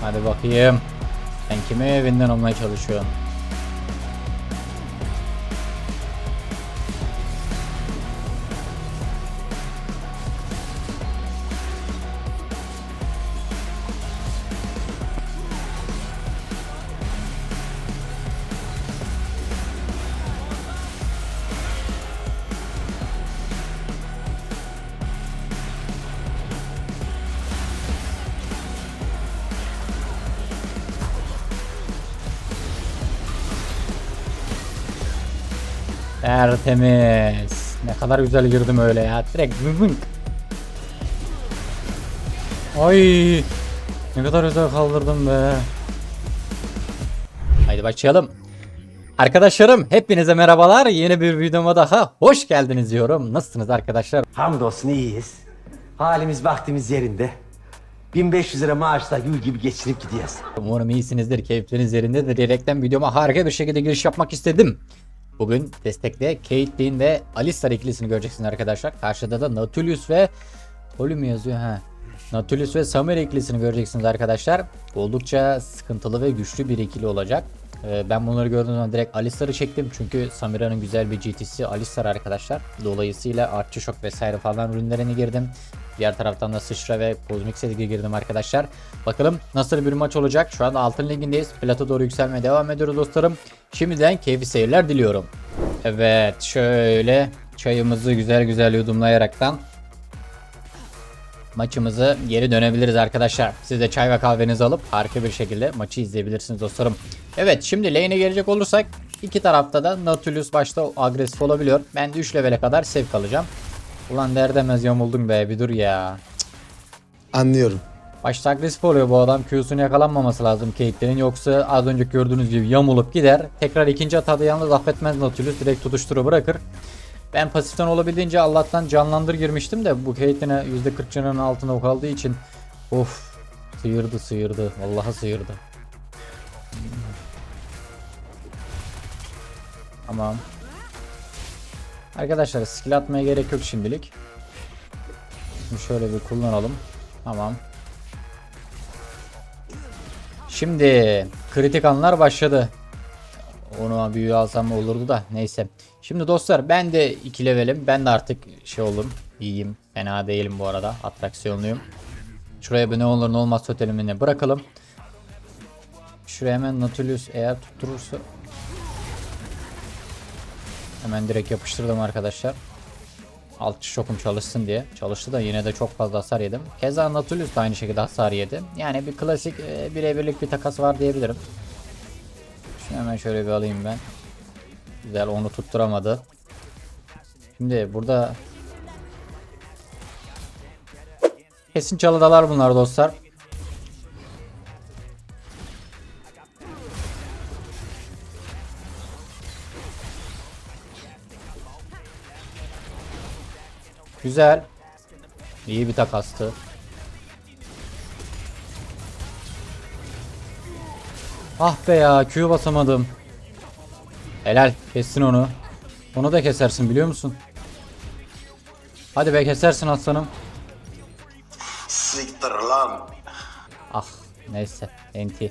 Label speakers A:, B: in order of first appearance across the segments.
A: Hadi bakayım. Sen kimi evinden olmaya çalışıyorsun? Tertemiz. Ne kadar güzel girdim öyle ya. Direkt vın Ay. Ne kadar güzel kaldırdım be. Haydi başlayalım. Arkadaşlarım hepinize merhabalar. Yeni bir videoma daha hoş geldiniz diyorum. Nasılsınız arkadaşlar?
B: Hamdolsun iyiyiz. Halimiz vaktimiz yerinde. 1500 lira maaşla gül gibi geçinip gidiyoruz.
A: Umarım iyisinizdir, keyifleriniz yerindedir diyerekten videoma harika bir şekilde giriş yapmak istedim. Bugün destekte Caitlyn ve Alistar ikilisini göreceksiniz arkadaşlar. Karşıda da Nautilus ve Holly mi yazıyor ha? Nautilus ve Summer ikilisini göreceksiniz arkadaşlar. Oldukça sıkıntılı ve güçlü bir ikili olacak. Ee, ben bunları gördüğüm zaman direkt Alistar'ı çektim. Çünkü Samira'nın güzel bir GT'si Alistar arkadaşlar. Dolayısıyla artçı şok vesaire falan ürünlerini girdim. Diğer taraftan da sıçra ve kozmik sezgi girdim arkadaşlar. Bakalım nasıl bir maç olacak. Şu anda altın ligindeyiz. Plata doğru yükselmeye devam ediyoruz dostlarım. Şimdiden keyifli seyirler diliyorum. Evet şöyle çayımızı güzel güzel yudumlayaraktan maçımızı geri dönebiliriz arkadaşlar. Siz de çay ve kahvenizi alıp harika bir şekilde maçı izleyebilirsiniz dostlarım. Evet şimdi lane'e gelecek olursak iki tarafta da Nautilus başta agresif olabiliyor. Ben de 3 levele kadar sevk alacağım. Ulan derdemez yamuldum be bir dur ya.
C: Anlıyorum.
A: Başta agresif oluyor bu adam. Q'sunu yakalanmaması lazım Caitlyn'in. Yoksa az önce gördüğünüz gibi yamulup gider. Tekrar ikinci hatada yalnız affetmez Nautilus. Direkt tutuşturu bırakır. Ben pasiften olabildiğince Allah'tan canlandır girmiştim de bu Caitlyn'e %40 canının altında kaldığı için of sıyırdı sıyırdı. Vallahi sıyırdı. Tamam. Arkadaşlar skill atmaya gerek yok şimdilik. Şimdi şöyle bir kullanalım. Tamam. Şimdi kritik anlar başladı. Onu büyü alsam olurdu da neyse. Şimdi dostlar ben de 2 levelim. Ben de artık şey olurum. İyiyim. Fena değilim bu arada. Atraksiyonluyum. Şuraya bir ne olur ne olmaz totelimini bırakalım. Şuraya hemen Nautilus eğer tutturursa Hemen direkt yapıştırdım arkadaşlar. Alt şokum çalışsın diye. Çalıştı da yine de çok fazla hasar yedim. Keza Nautilus da aynı şekilde hasar yedi. Yani bir klasik e, birebirlik bir takas var diyebilirim. Şunu hemen şöyle bir alayım ben. Güzel onu tutturamadı. Şimdi burada Kesin çalıdalar bunlar dostlar. Güzel. İyi bir takastı. Ah be ya Q basamadım. Helal kessin onu. Onu da kesersin biliyor musun? Hadi be kesersin aslanım.
C: Siktir lan.
A: Ah neyse NT.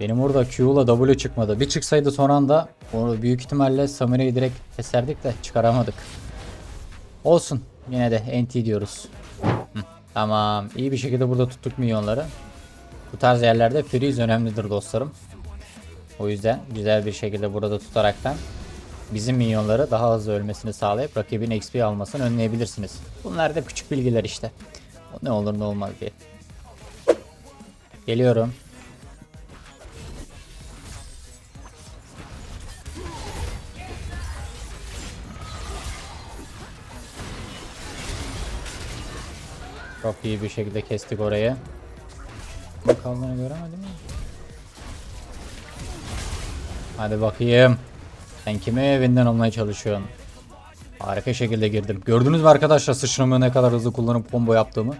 A: Benim orada Q'la W çıkmadı. Bir çıksaydı son anda onu büyük ihtimalle Samira'yı direkt keserdik de çıkaramadık. Olsun. Yine de NT diyoruz. Hı, tamam. iyi bir şekilde burada tuttuk milyonları. Bu tarz yerlerde freeze önemlidir dostlarım. O yüzden güzel bir şekilde burada tutaraktan bizim minyonları daha hızlı ölmesini sağlayıp rakibin XP almasını önleyebilirsiniz. Bunlar da küçük bilgiler işte. O ne olur ne olmaz diye. Geliyorum. Çok iyi bir şekilde kestik orayı. Bakalım göremedim mi? Hadi bakayım. Sen kime evinden olmaya çalışıyorsun? Harika şekilde girdim. Gördünüz mü arkadaşlar sıçramı ne kadar hızlı kullanıp combo yaptığımı?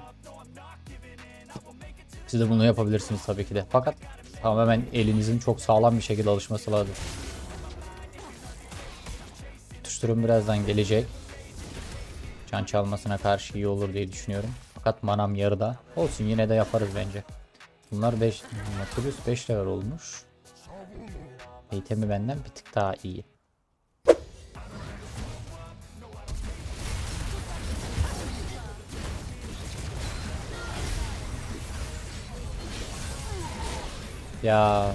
A: Siz de bunu yapabilirsiniz tabii ki de. Fakat tamamen elinizin çok sağlam bir şekilde alışması lazım. Tutuşturum birazdan gelecek. Can çalmasına karşı iyi olur diye düşünüyorum. Fakat manam yarıda. Olsun yine de yaparız bence.
D: Bunlar 5 Nautilus 5 level olmuş. Itemi benden bir tık daha iyi. Ya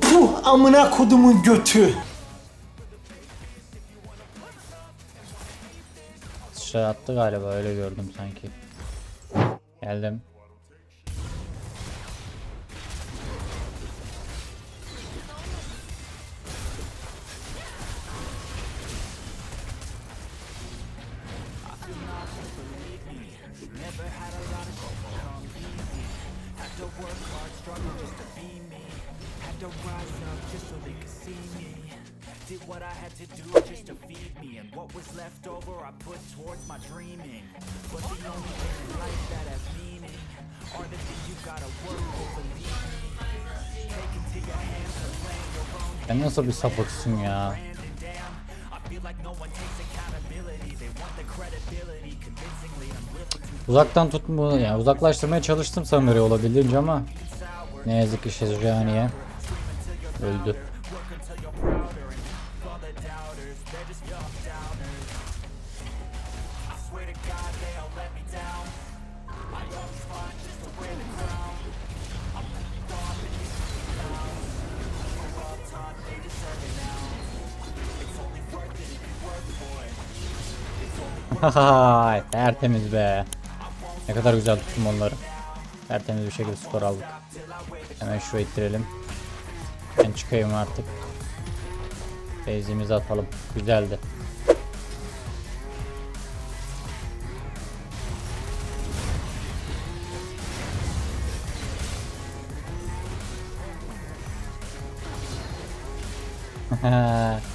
E: Puh amına kodumun götü.
D: sıçra attı galiba öyle gördüm sanki. Geldim.
A: Did what I had to do just to feed me. And what was left over I put towards my dreaming. But the only thing in life that has meaning Are the things you gotta work for, believe me. Take it to your hands or lay your own
D: Sen nasıl bir sapıksın ya?
A: hand and down. I feel like no one takes
D: Uzaktan tutma yani uzaklaştırmaya çalıştım Samir'i olabildiğince ama ne yazık ki Şezcaniye öldü. Hahaha tertemiz be. Ne kadar güzel tuttum onları. Tertemiz bir şekilde skor aldık. Hemen şurayı ittirelim. Ben çıkayım artık. Base'imizi atalım. Güzeldi.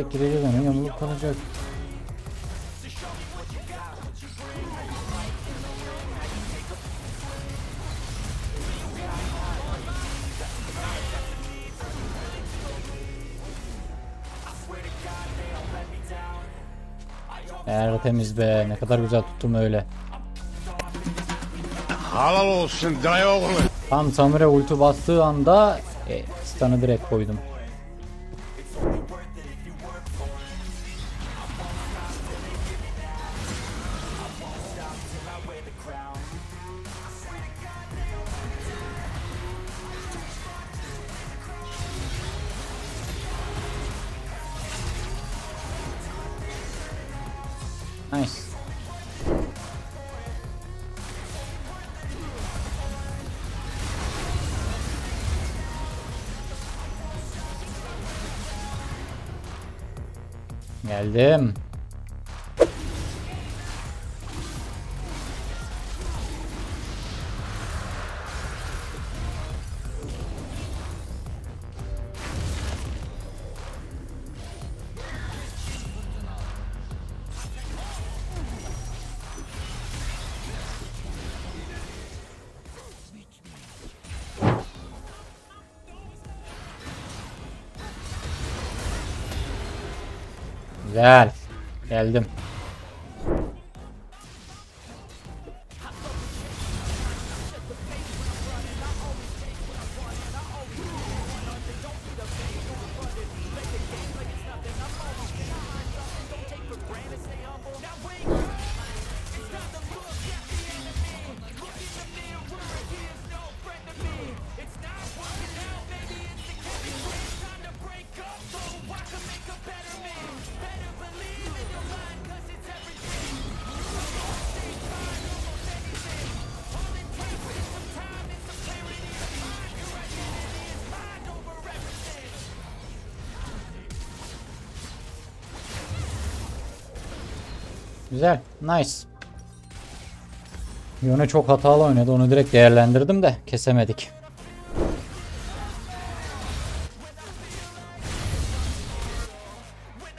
D: Direkt gireceğiz ona yamuluk kalacak. Tertemiz be ne kadar güzel tuttum öyle.
C: Halal olsun dayı oğlu.
D: Tam Samur'a ulti bastığı anda e, stun'ı direkt koydum. Geldim. Güzel. Geldim. Güzel. Nice. Yone çok hatalı oynadı. Onu direkt değerlendirdim de kesemedik.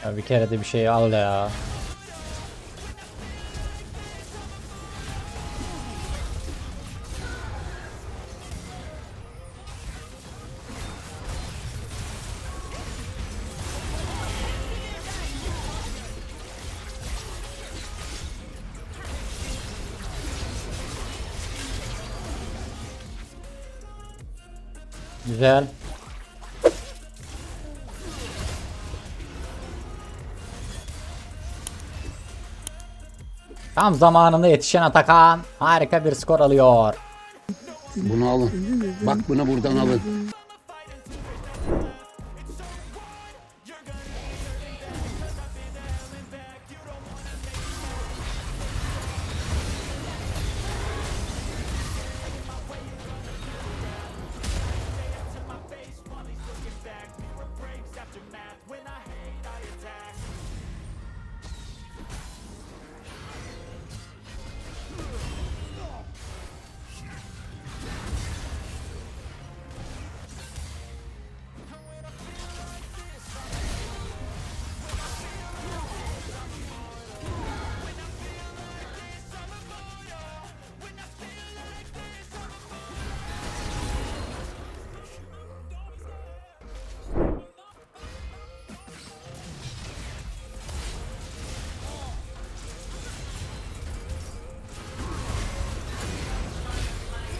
D: Ya bir kere de bir şey al ya.
A: Güzel. Tam zamanında yetişen Atakan harika bir skor alıyor.
F: Bunu alın. Bak bunu buradan alın.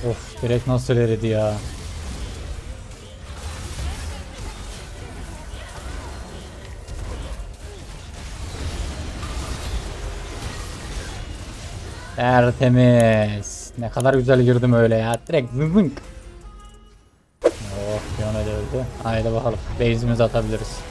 A: Of direkt nasıl eridi ya. Tertemiz. Ne kadar güzel girdim öyle ya. Direkt zınk. Oh Fiona da öldü. Haydi bakalım. Base'imizi atabiliriz.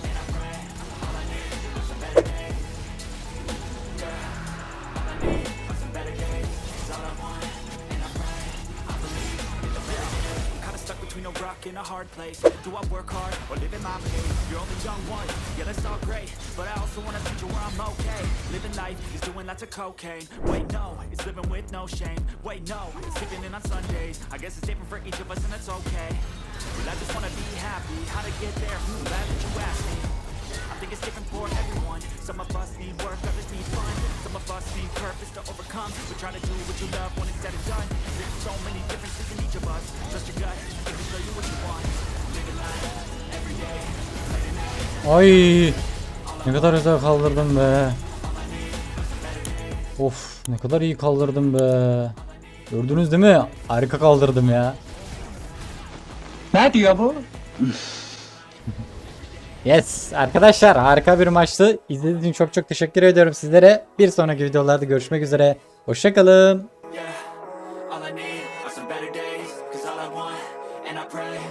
D: Hard place. Do I work hard or live in my pain? You're only young one, yeah, that's all great. But I also wanna future where I'm okay. Living life is doing lots of cocaine. Wait, no, it's living with no shame. Wait, no, it's sleeping in on Sundays. I guess it's different for each of us, and that's okay. Well, I just wanna be happy. How to get there? Hmm, glad that you asked me. I think it's different for everyone. Some of us need work, others need fun. Some of us need purpose to overcome. We're trying to do what you love when it's said and done. There's so many differences in each of us. Trust your gut, it can show you what you want. Living life every day.
A: Ay ne kadar güzel kaldırdım be. Of ne kadar iyi kaldırdım be. Gördünüz değil mi? Harika kaldırdım ya.
E: Ne diyor bu?
A: Yes arkadaşlar harika bir maçtı. İzlediğiniz için çok çok teşekkür ediyorum sizlere. Bir sonraki videolarda görüşmek üzere. Hoşçakalın.